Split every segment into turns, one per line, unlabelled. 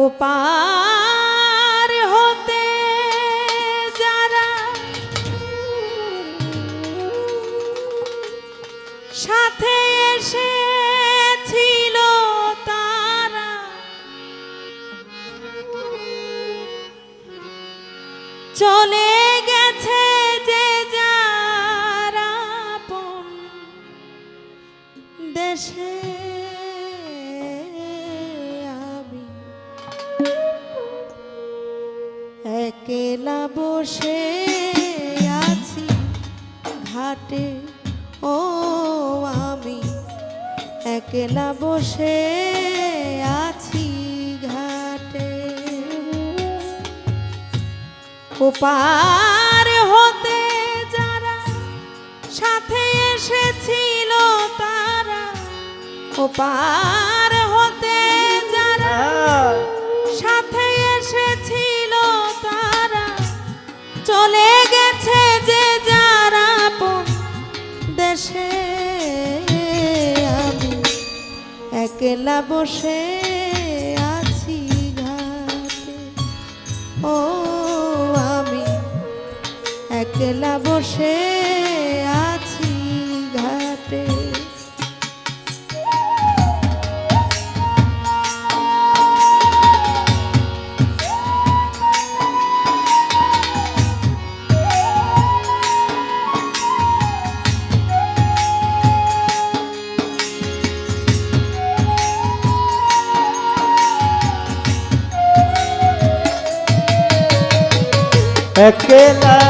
ও পার হতে যারা সাথে এসেছিল তারা চলে গেছে যে যারা দেশে। বসে আছি ঘাটে। ও আমি একলা বসে আছি ঘাটে। ওপার হতে যারা সাথে এসেছিল তারা, ওপার হতে যারা দেশে আমি একলা বসে আছি ঘাটে। ও আমি একলা বসে আছি
একলা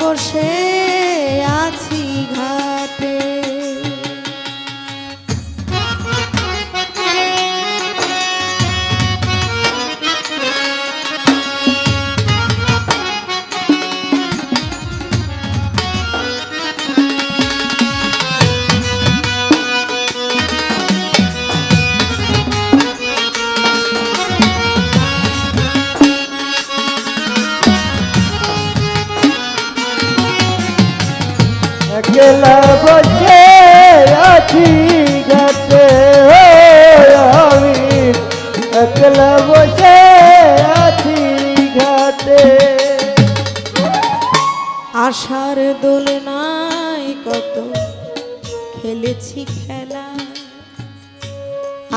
বসে ঘাটে
আশার দোলনায় কত, খেলেছি খেলা।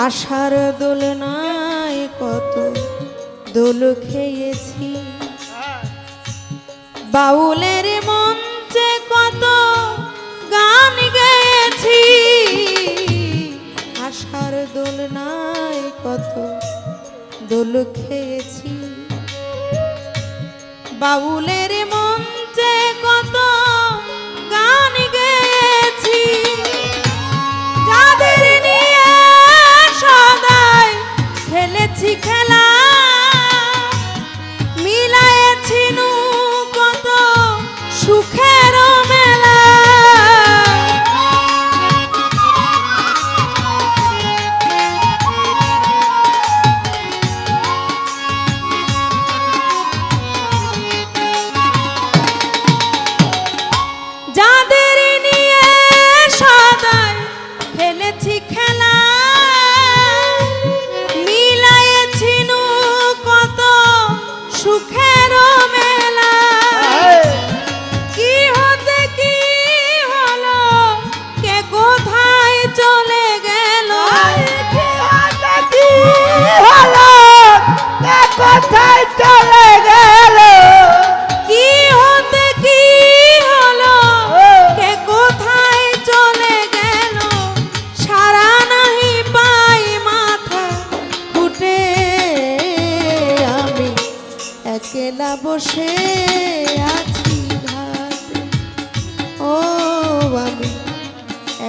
আশার দোলনায় কত, দোল খেয়েছি। বাউলের মঞ্চে কত গান গেয়েছি। আশার দোলনায় কত, দোল খেয়েছি। বাউলের মঞ্চে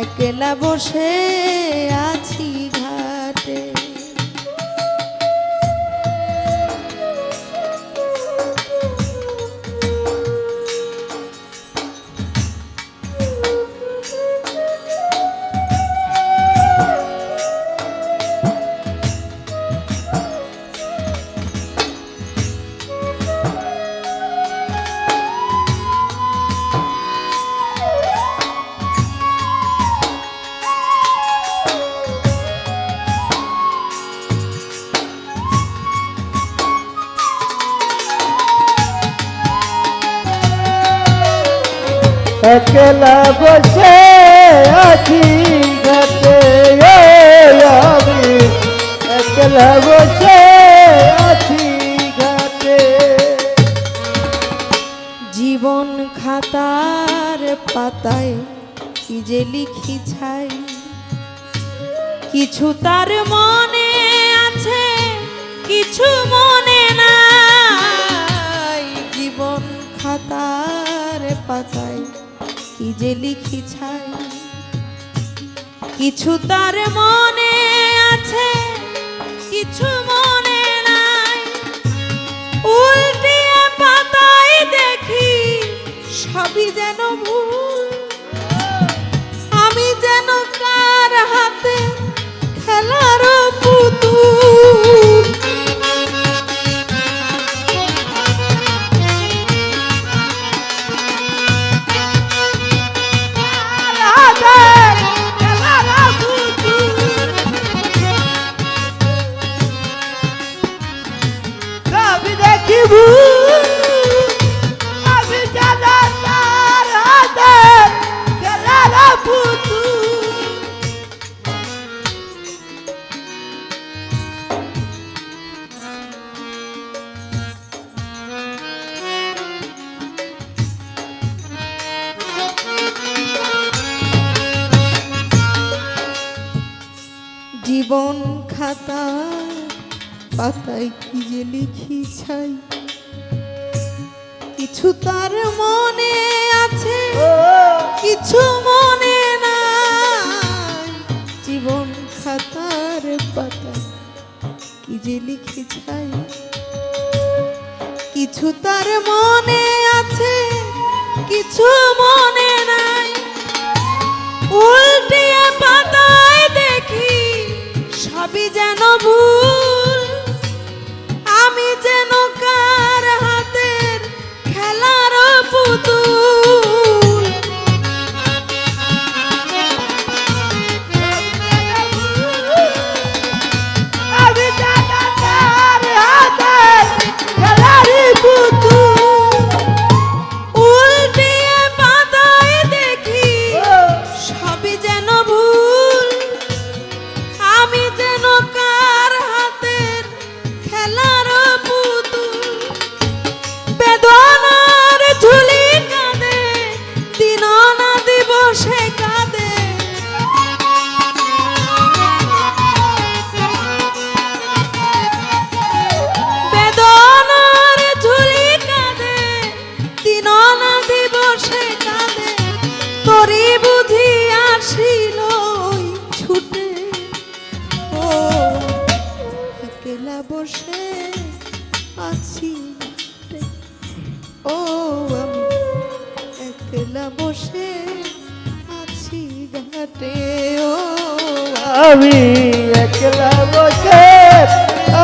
একলা বসে আছি
একলা বসে আছি ঘাটে একলা বসে আছি ঘাটে।
জীবন খাতার পাতায় কি যে লিখি ছাই। কিছু তার মনে আছে, কিছু মনে কি যে লিখি ছাই কিছু তার মনে আছে কিছু মনে খাতা পাতায় কি যে লিখি ছাই? কিছু তার মনে আছে কিছু মনে নাই। জীবন খাতার পাতায় কি যে লিখি ছাই? কিছু তার মনে আছে কিছু মনে নাই। উল্টিয়ে সবই যেন ভুল একলা বসে আছি ঘাটে। ও আমি একলা বসে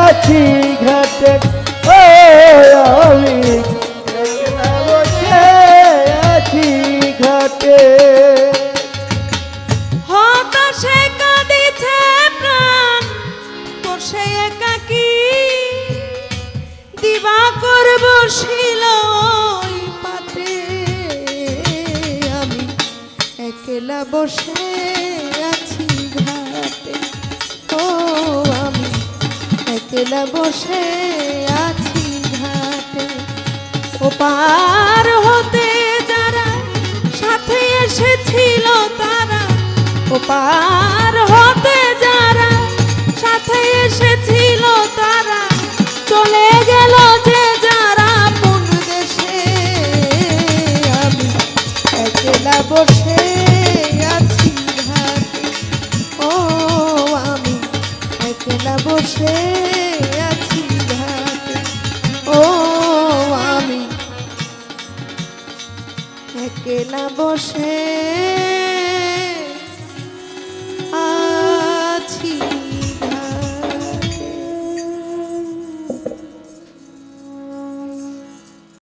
আছি ঘাটে। ও
আমি একলা বসে আছি ঘাটে।
হতাশে কাঁদিছে প্রাণ তোর সে একাকি। দিবা করব শিল বসে আছি ঘাটে। ও আমি একলা বসে আছি ঘাটে। ও পার হতে যারা সাথে এসেছিল তারা। ও পার হতে যারা সাথে এসেছিল তারা। চলে গেল যে যারা মন দেশে। আমি একলা বসে বসে আছি ঘাটে ও আমি একলা বসে